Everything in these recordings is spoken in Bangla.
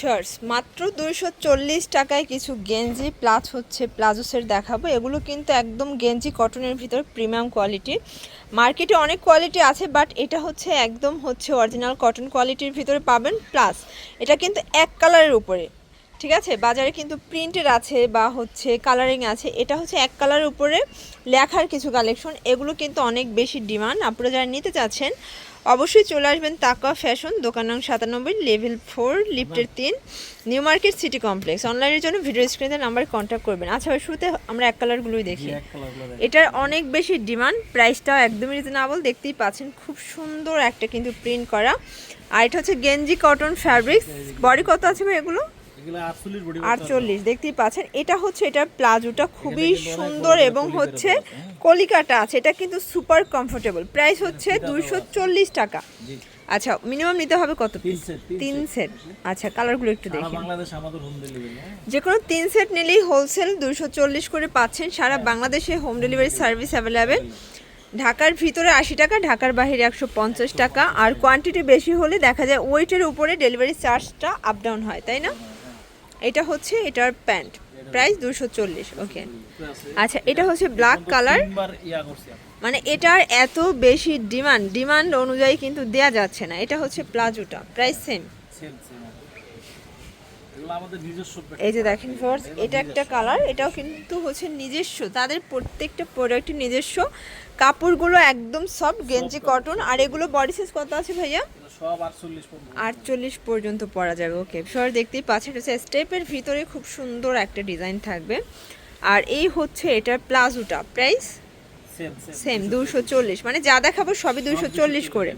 শর্টস মাত্র দুইশো চল্লিশ টাকায় কিছু গেঞ্জি প্লাস হচ্ছে প্লাজো সেট দেখাবো। এগুলো কিন্তু একদম গেঞ্জি কটনের ভিতর প্রিমিয়াম কোয়ালিটি মার্কেটে অনেক কোয়ালিটি আছে বাট এটা হচ্ছে একদম হচ্ছে অরিজিনাল কটন কোয়ালিটির ভিতরে পাবেন। প্লাস এটা কিন্তু এক কালারের উপরে। ঠিক আছে? বাজারে কিন্তু প্রিন্টের আছে বা হচ্ছে কালারিং আছে। এটা হচ্ছে এক কালারের উপরে লেখার কিছু কালেকশন এগুলো কিন্তু অনেক বেশি ডিমান্ড আপনারা যারা নিতে চাচ্ছেন অবশ্যই চলে আসবেন তাকা ফ্যাশন দোকান নং সাতানব্বই লেভেল ফোর লিফটের তিন নিউ মার্কেট সিটি কমপ্লেক্স। অনলাইনের জন্য ভিডিও স্ক্রিনে নাম্বার কন্ট্যাক্ট করবেন। আচ্ছা ভাই শুরুতে আমরা এক কালারগুলোই দেখি। এটার অনেক বেশি ডিমান্ড প্রাইসটাও একদমই রিজনেবল দেখতেই পাচ্ছেন খুব সুন্দর একটা কিন্তু প্রিন্ট করা। আর এটা হচ্ছে গেঞ্জি কটন ফ্যাব্রিক্স বডি কত আছে ভাই এগুলো? এগুলো 48 বডি আটচল্লিশ দেখতেই পাচ্ছেন। এটা হচ্ছে এটার প্লাজোটা খুবই সুন্দর এবং হচ্ছে কলিকাটা আছে এটা কিন্তু সুপার কমফোর্টেবল। প্রাইস হচ্ছে দুইশো চল্লিশ টাকা। আচ্ছা মিনিমাম নিতে হবে কত পিস তিন সেট আচ্ছা কালারগুলো একটু দেখি। হ্যাঁ। যে কোনো তিন সেট নিলেই হোলসেল দুশো চল্লিশ করে পাচ্ছেন। সারা বাংলাদেশে হোম ডেলিভারি সার্ভিস অ্যাভেলেবেল ঢাকার ভিতরে আশি টাকা ঢাকার বাইরে একশো পঞ্চাশ টাকা। আর কোয়ান্টিটি বেশি হলে দেখা যায় ওয়েটের উপরে ডেলিভারি চার্জটা আপ ডাউন হয় তাই না? এটা হচ্ছে এটার প্যান্ট। প্রাইস দুশো চল্লিশ, ওকে। আচ্ছা এটা হচ্ছে ব্ল্যাক কালার। মানে এটার এত বেশি ডিমান্ড ডিমান্ড অনুযায়ী কিন্তু দেয়া যাচ্ছে না। এটা হচ্ছে প্লাজোটা, প্রাইস সেম সেম সেম এগুলো আমাদের নিজস্ব এই যে দেখেন ফোর্স এটা একটা কালার এটাও কিন্তু হচ্ছে নিজস্ব তাদের প্রত্যেকটা প্রোডাক্টের নিজস্ব। কাপড়গুলো একদম সফট গেঞ্জি কটন আর এগুলো বডি সাইজ কত আছে ভাইয়া? সব 48 পর্যন্ত। আটচল্লিশ পর্যন্ত পরা যাবে ওকে সর দেখতেই পাচ্ছেন হচ্ছে স্টেপের ভিতরে খুব সুন্দর একটা ডিজাইন থাকবে। আর এই হচ্ছে এটার প্লাজোটা প্রাইস সেম দুশো চল্লিশ। মানে যা দেখাবো সবই দুশো চল্লিশ করে।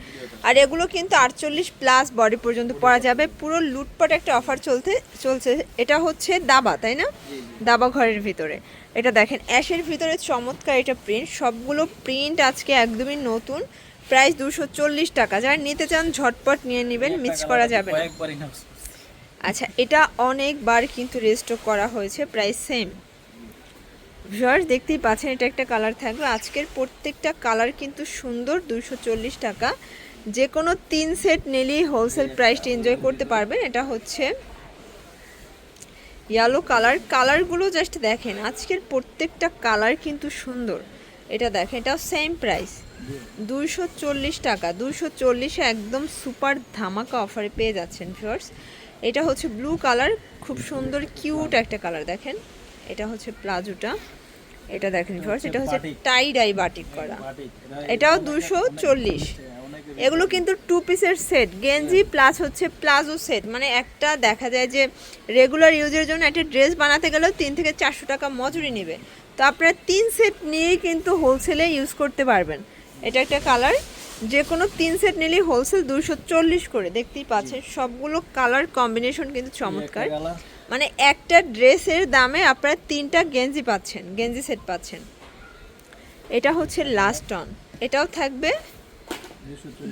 আর এগুলো কিন্তু আটচল্লিশ প্লাস বডি পর্যন্ত পরা যাবে। পুরো লুটপাট একটা অফার চলতে চলছে। এটা হচ্ছে দাবা তাই না? দাবা ঘরের ভিতরে। এটা দেখেন অ্যাশের ভিতরে চমৎকার এটা প্রিন্ট সবগুলো প্রিন্ট আজকে একদমই নতুন। প্রাইস দুশো চল্লিশ টাকা। যারা নিতে চান ঝটপট নিয়ে নেবেন মিস করা যাবে না। আচ্ছা এটা অনেকবার কিন্তু রেস্টক করা হয়েছে। প্রাইস সেম ভিউয়ার্স দেখতেই পাচ্ছেন, এটা একটা কালার থাকবে। আজকের প্রত্যেকটা কালার কিন্তু সুন্দর দুশো টাকা। যে কোনো তিন সেট নিলেই হোলসেল প্রাইসটা এনজয় করতে পারবেন। এটা হচ্ছে ইয়েলো কালার কালারগুলো জাস্ট দেখেন, আজকের প্রত্যেকটা কালার কিন্তু সুন্দর। এটা দেখেন, এটাও সেম প্রাইস দুইশো চল্লিশ টাকা, দুইশো চল্লিশে একদম সুপার ধামাকা অফারে পেয়ে যাচ্ছেন ভিউয়ার্স এটা হচ্ছে ব্লু কালার খুব সুন্দর কিউট একটা কালার দেখেন। এটা হচ্ছে প্লাজোটা। এটা দেখেন ভিউয়ার্স এটা হচ্ছে টাই ডাই বাটিক করা। এটাও দুশো চল্লিশ। এগুলো কিন্তু টু পিসের সেট গেঞ্জি প্লাস হচ্ছে প্লাজো সেট মানে একটা দেখা যায় যে রেগুলার ইউজের জন্য একটা ড্রেস বানাতে গেলেও তিন থেকে চারশো টাকা মজুরি নেবে। তো আপনারা তিন সেট নিয়েই কিন্তু হোলসেলে ইউজ করতে পারবেন। এটা একটা কালার যে কোনো তিন সেট নিলেই হোলসেল দুশো চল্লিশ করে। দেখতেই পাচ্ছেন সবগুলো কালার কম্বিনেশন কিন্তু চমৎকার। মানে একটা ড্রেসের দামে আপনারা তিনটা গেঞ্জি পাচ্ছেন, গেঞ্জি সেট পাচ্ছেন। এটা হচ্ছে লাস্ট অন এটাও থাকবে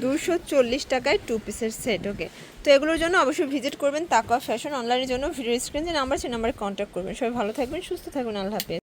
দুশো চল্লিশ টাকায় টু পিসের সেট ওকে তো এগুলোর জন্য অবশ্যই ভিজিট করবেন, তাকওয়া ফ্যাশন অনলাইনের জন্য। ভিডিও স্ক্রিন যে নাম্বার সে নাম্বারে কন্ট্যাক্ট করবেন। সবাই ভালো থাকবেন, সুস্থ থাকবেন, আল্লাহ হাফেজ।